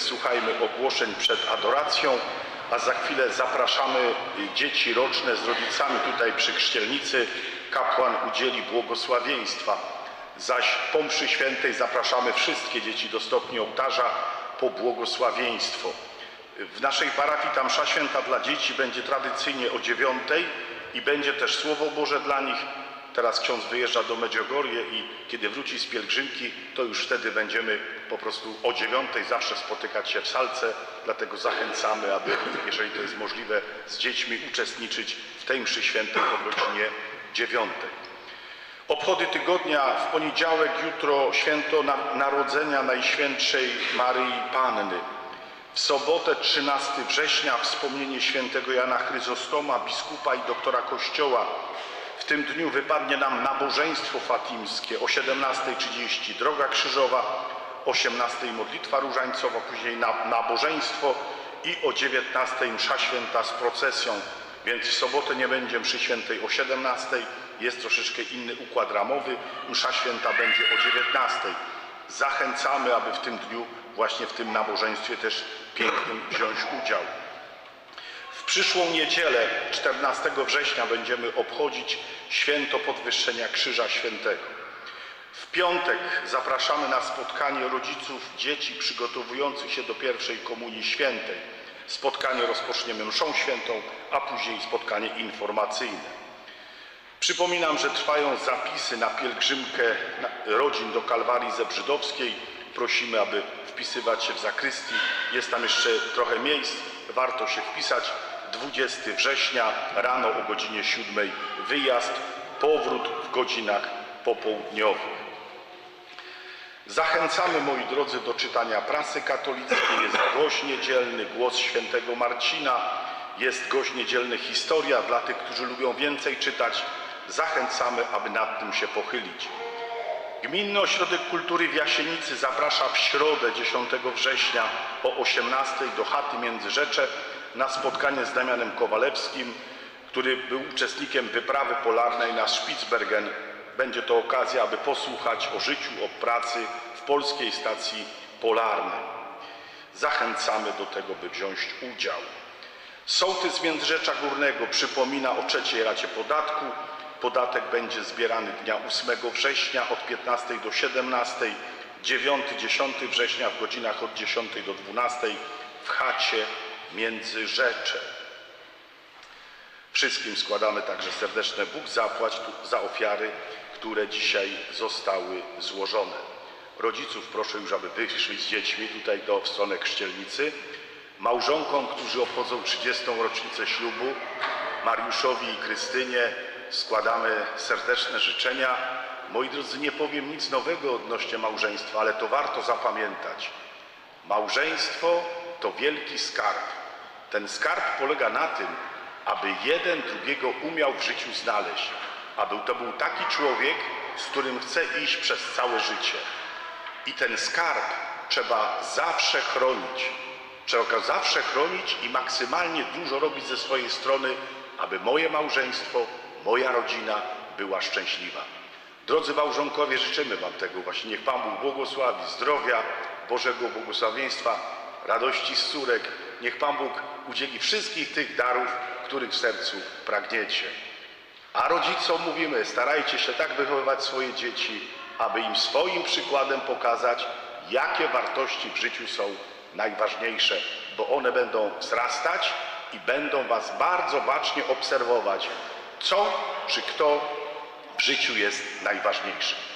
Słuchajmy ogłoszeń przed adoracją, a za chwilę zapraszamy dzieci roczne z rodzicami tutaj przy Krzcielnicy. Kapłan udzieli błogosławieństwa. Zaś po mszy świętej zapraszamy wszystkie dzieci do stopni ołtarza po błogosławieństwo. W naszej parafii ta msza święta dla dzieci będzie tradycyjnie o dziewiątej i będzie też Słowo Boże dla nich. Teraz ksiądz wyjeżdża do Medjugorje i kiedy wróci z pielgrzymki, to już wtedy będziemy po prostu o dziewiątej zawsze spotykać się w salce, dlatego zachęcamy, aby, jeżeli to jest możliwe, z dziećmi uczestniczyć w tej mszy świętej o godzinie dziewiątej. Obchody tygodnia w poniedziałek, jutro święto na- Narodzenia Najświętszej Maryi Panny. W sobotę 13 września wspomnienie świętego Jana Chryzostoma, biskupa i doktora Kościoła. W tym dniu wypadnie nam nabożeństwo fatimskie o 17.30 droga krzyżowa, 18.00 modlitwa różańcowa, później na, nabożeństwo i o 19.00 msza święta z procesją. Więc w sobotę nie będzie mszy świętej o 17.00, jest troszeczkę inny układ ramowy. Msza święta będzie o 19.00. Zachęcamy, aby w tym dniu, właśnie w tym nabożeństwie też pięknym wziąć udział. Przyszłą niedzielę, 14 września, będziemy obchodzić święto podwyższenia Krzyża Świętego. W piątek zapraszamy na spotkanie rodziców dzieci przygotowujących się do pierwszej Komunii Świętej. Spotkanie rozpoczniemy mszą świętą, a później spotkanie informacyjne. Przypominam, że trwają zapisy na pielgrzymkę rodzin do Kalwarii Zebrzydowskiej. Prosimy, aby wpisywać się w zakrystii. Jest tam jeszcze trochę miejsc, warto się wpisać. 20 września rano o godzinie 7 wyjazd, powrót w godzinach popołudniowych. Zachęcamy, moi drodzy, do czytania prasy katolickiej. Jest gość niedzielny, głos świętego Marcina, jest gość niedzielny historia dla tych, którzy lubią więcej czytać. Zachęcamy, aby nad tym się pochylić. Gminny Ośrodek Kultury w Jasienicy zaprasza w środę 10 września o 18 do chaty Międzyrzecze na spotkanie z Damianem Kowalewskim, który był uczestnikiem wyprawy polarnej na Spitsbergen. Będzie to okazja, aby posłuchać o życiu, o pracy w polskiej stacji polarnej. Zachęcamy do tego, by wziąć udział. Sołtys Międzyrzecza Górnego przypomina o trzeciej racie podatku. Podatek będzie zbierany dnia 8 września od 15 do 17, 9-10 września w godzinach od 10 do 12 w chacie Międzyrzecze. Wszystkim składamy także serdeczne Bóg zapłać za ofiary, które dzisiaj zostały złożone. Rodziców proszę już, aby wyszli z dziećmi tutaj do w stronę Krzcielnicy. Małżonkom, którzy obchodzą 30. rocznicę ślubu, Mariuszowi i Krystynie składamy serdeczne życzenia. Moi drodzy, nie powiem nic nowego odnośnie małżeństwa, ale to warto zapamiętać. Małżeństwo to wielki skarb. Ten skarb polega na tym, aby jeden drugiego umiał w życiu znaleźć. Aby to był taki człowiek, z którym chce iść przez całe życie. I ten skarb trzeba zawsze chronić. Trzeba go zawsze chronić i maksymalnie dużo robić ze swojej strony, aby moje małżeństwo, moja rodzina była szczęśliwa. Drodzy małżonkowie, życzymy Wam tego właśnie. Niech Pan Bóg błogosławi zdrowia, Bożego błogosławieństwa, radości z córek. Niech Pan Bóg udzieli wszystkich tych darów, których w sercu pragniecie. A rodzicom mówimy, starajcie się tak wychowywać swoje dzieci, aby im swoim przykładem pokazać, jakie wartości w życiu są najważniejsze, bo one będą wzrastać i będą Was bardzo bacznie obserwować, co czy kto w życiu jest najważniejsze.